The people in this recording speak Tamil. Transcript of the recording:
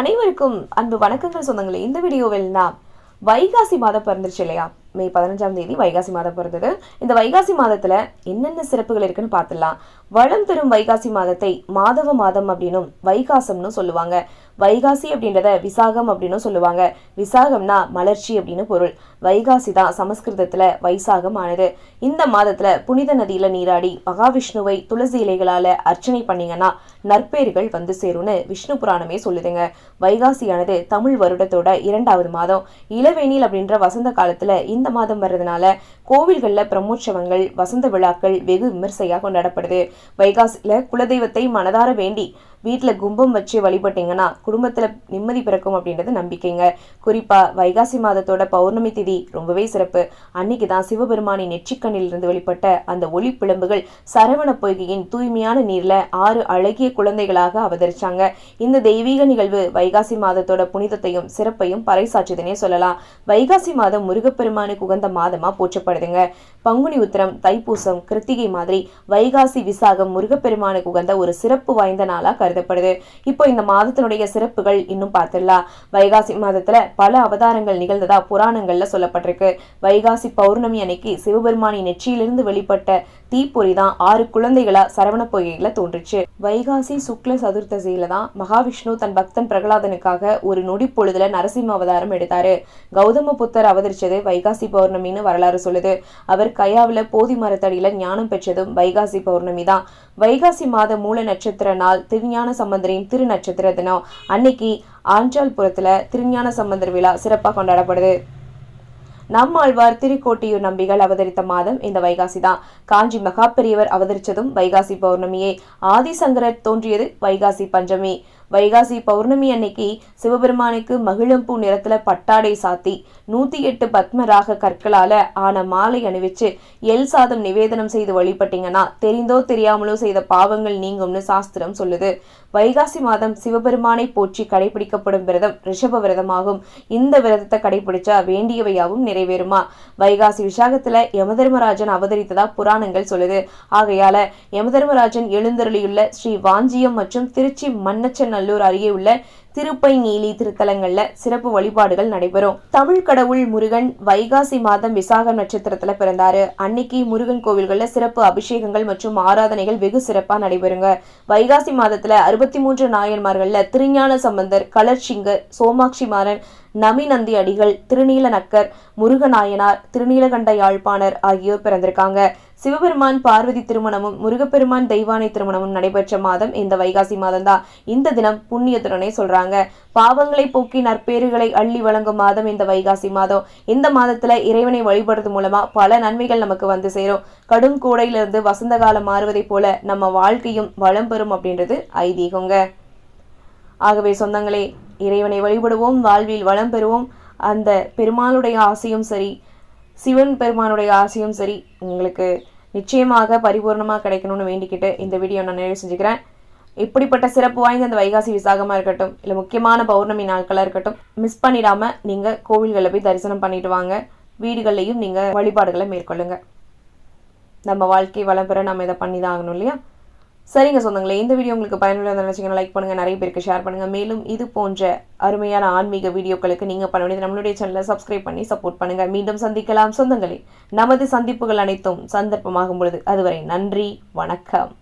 அனைவருக்கும் அன்பு வணக்கங்கள் சொந்தங்களே. இந்த வீடியோவில் நாம் வைகாசி மாதம் பிறந்துருச்சு இல்லையா? மே பதினஞ்சாம் தேதி வைகாசி மாதம் பிறந்தது. இந்த வைகாசி மாதத்துல என்னென்ன சிறப்புகள் இருக்குன்னு பார்த்துடலாம். வளம் தரும் வைகாசி மாதத்தை மாதவ மாதம் அப்படின்னும் வைகாசம்னு சொல்லுவாங்க. வைகாசி அப்படின்றத விசாகம் அப்படின்னு சொல்லுவாங்க. விசாகம்னா மலர்ச்சி அப்படின்னு பொருள். வைகாசி தான் சமஸ்கிருதத்துல வைசாகம் ஆனது இந்த மாதத்துல புனித நதியில நீராடி மகாவிஷ்ணுவை துளசி இலைகளால அர்ச்சனை பண்ணீங்கன்னா நற்பேறுகள் வந்து சேரும்னு விஷ்ணு புராணமே சொல்லுதுங்க. வைகாசியானது தமிழ் வருடத்தோட இரண்டாவது மாதம். இளவேனில் அப்படின்ற வசந்த காலத்துல இந்த மாதம் வர்றதுனால கோவில்கள்ல பிரம்மோற்சவங்கள் வசந்த விழாக்கள் வெகு விமர்சையா கொண்டாடப்படுது. வைகாசியில குலதெய்வத்தை மனதார வேண்டி வீட்டில் கும்பம் வச்சு வழிபட்டீங்கன்னா குடும்பத்துல நிம்மதி பிறக்கும் அப்படின்றது நம்பிக்கைங்க. குறிப்பா வைகாசி மாதத்தோட பௌர்ணமி திதி ரொம்பவே சிறப்பு. அன்னைக்கு தான் சிவபெருமானின் நெற்றிக்கண்ணிலிருந்து வெளிப்பட்ட அந்த ஒளி பிளம்புகள் சரவண பொய்கையின் தூய்மையான நீர்ல ஆறு அழகிய குழந்தைகளாக அவதரிச்சாங்க. இந்த தெய்வீக நிகழ்வு வைகாசி மாதத்தோட புனிதத்தையும் சிறப்பையும் பறைசாற்றுதுன்னே சொல்லலாம். வைகாசி மாதம் முருகப்பெருமானுக்கு உகந்த மாதமா போற்றப்படுதுங்க. பங்குனி உத்திரம் தைப்பூசம் கிருத்திகை மாதிரி வைகாசி விசாகம் முருகப்பெருமானுக்கு உகந்த ஒரு சிறப்பு வாய்ந்த நாளா கருதப்படுது. இப்போ இந்த மாதத்தினுடைய சிறப்புகள் இன்னும் பார்த்துடலாம். வைகாசி மாதத்துல பல அவதாரங்கள் நிகழ்ந்ததா புராணங்கள்ல சொல்லப்பட்டிருக்கு. வைகாசி பௌர்ணமி அன்னைக்கு சிவபெருமானின் நெற்றியிலிருந்து வெளிப்பட்ட தீப்பொறி தான் ஆறு குழந்தைகளா சரவண பொய்கையில தோன்றுச்சு. வைகாசி சுக்ல சதுர்த்தசியில தான் மகாவிஷ்ணு தன் பக்தன் பிரகலாதனுக்காக ஒரு நொடி பொழுதுல நரசிம்ம அவதாரம் எடுத்தாரு. கௌதம புத்தர் அவதரிச்சது வைகாசி பௌர்ணமின்னு வரலாறு சொல்லுது. அவர் கையாவில போதி மரத்தடியில ஞானம் பெற்றதும் வைகாசி பௌர்ணமி தான். வைகாசி மாத மூல நட்சத்திர நாள் திருஞான சம்பந்தரின் திரு நட்சத்திர தினம் அன்னைக்கு ஆஞ்சால்புரத்துல திருஞான சம்பந்தர் விழா சிறப்பாக கொண்டாடப்படுது. நம்மாழ்வார் திருக்கோட்டியூர் நம்பிகள் அவதரித்த மாதம் இந்த வைகாசி தான். காஞ்சி மகா பெரியவர் அவதரிச்சதும் வைகாசி பௌர்ணமியே. ஆதிசங்கரர் தோன்றியது வைகாசி பஞ்சமி. வைகாசி பௌர்ணமி அன்னைக்கு சிவபெருமானுக்கு மகிழம்பூ நிறத்துல பட்டாடை சாத்தி நூத்தி எட்டு பத்மராக கற்களால ஆன மாலை அணிவிச்சு எல் சாதம் நிவேதனம் செய்து வழிபட்டீங்கன்னா தெரிந்தோ தெரியாமலோ செய்த பாவங்கள் நீங்கும்னு சாஸ்திரம் சொல்லுது. வைகாசி மாதம் சிவபெருமானை போற்றி கடைபிடிக்கப்படும் விரதம் ரிஷப விரதமாகும். இந்த விரதத்தை கடைபிடிச்சா வேண்டியவையாவும் நிறைவேறுமா? வைகாசி விசாகத்துல யமதர்மராஜன் அவதரித்ததா புராணங்கள் சொல்லுது. ஆகையால யமதர்மராஜன் எழுந்தருளியுள்ள ஸ்ரீ வாஞ்சியம் மற்றும் திருச்சி மன்னச்சநல்லூர் அருகே உள்ள திருப்பை நீலி திருத்தலங்கள்ல சிறப்பு வழிபாடுகள் நடைபெறும். தமிழ் கடவுள் முருகன் வைகாசி மாதம் விசாகம் நட்சத்திரத்துல பிறந்தாரு. அன்னைக்கு முருகன் கோவில்கள்ல சிறப்பு அபிஷேகங்கள் மற்றும் ஆராதனைகள் வெகு சிறப்பா நடைபெறுங்க. வைகாசி மாதத்துல அறுபத்தி மூன்று நாயன்மார்கள்ல திருஞான சம்பந்தர் கலர்சிங்கர் சோமாட்சி மாறன் நமிநந்தி அடிகள் திருநீல நக்கர் முருகநாயனார் திருநீலகண்ட யாழ்ப்பாணர் ஆகியோர் பிறந்திருக்காங்க. சிவபெருமான் பார்வதி திருமணமும் முருகப்பெருமான் தெய்வானை திருமணமும் நடைபெற்ற மாதம் இந்த வைகாசி மாதம்தான். இந்த தினம் புண்ணியத்துடனே சொல்றாங்க. பாவங்களை போக்கி நற்பேறுகளை அள்ளி வழங்கும் மாதம் இந்த வைகாசி மாதம். இந்த மாதத்துல இறைவனை வழிபடுறது மூலமா பல நன்மைகள் நமக்கு வந்து சேரும். கடும் கூடையிலிருந்து வசந்த காலம் மாறுவதை போல நம்ம வாழ்க்கையும் வளம் பெறும் அப்படின்றது ஐதீகங்க. ஆகவே சொந்தங்களே இறைவனை வழிபடுவோம் வாழ்வில் வளம் பெறுவோம். அந்த பெருமாளுடைய ஆசையும் சரி சிவன் பெருமானுடைய ஆசையும் சரி உங்களுக்கு நிச்சயமாக பரிபூர்ணமாக கிடைக்கணும்னு வேண்டிக்கிட்டு இந்த வீடியோ நான் நிறைவு செஞ்சுக்கிறேன். இப்படிப்பட்ட சிறப்பு வாய்ந்த அந்த வைகாசி விசாகமாக இருக்கட்டும் இல்லை முக்கியமான பௌர்ணமி நாட்களாக இருக்கட்டும் மிஸ் பண்ணிடாமல் நீங்கள் கோவில்களில் போய் தரிசனம் பண்ணிட்டு வாங்க. வீடுகள்லையும் நீங்கள் வழிபாடுகளை மேற்கொள்ளுங்க. நம்ம வாழ்க்கை வளம் பெற நம்ம இதை பண்ணி தான் ஆகணும் இல்லையா? சரிங்க சொந்தங்களே இந்த வீடியோ உங்களுக்கு பயனுள்ளதாக நினச்சிங்கன்னா லைக் பண்ணுங்கள் நிறைய பேருக்கு ஷேர் பண்ணுங்கள் மேலும் இது போன்ற அருமையான ஆன்மீக வீடியோக்களுக்கு நீங்கள் பண்ண வேண்டியது நம்மளுடைய சேனலை சப்ஸ்கிரைப் பண்ணி சப்போர்ட் பண்ணுங்கள் மீண்டும் சந்திக்கலாம் சொந்தங்களே. நமது சந்திப்புகள் அனைத்தும் சந்தர்ப்பமாகும் பொழுது. அதுவரை நன்றி வணக்கம்.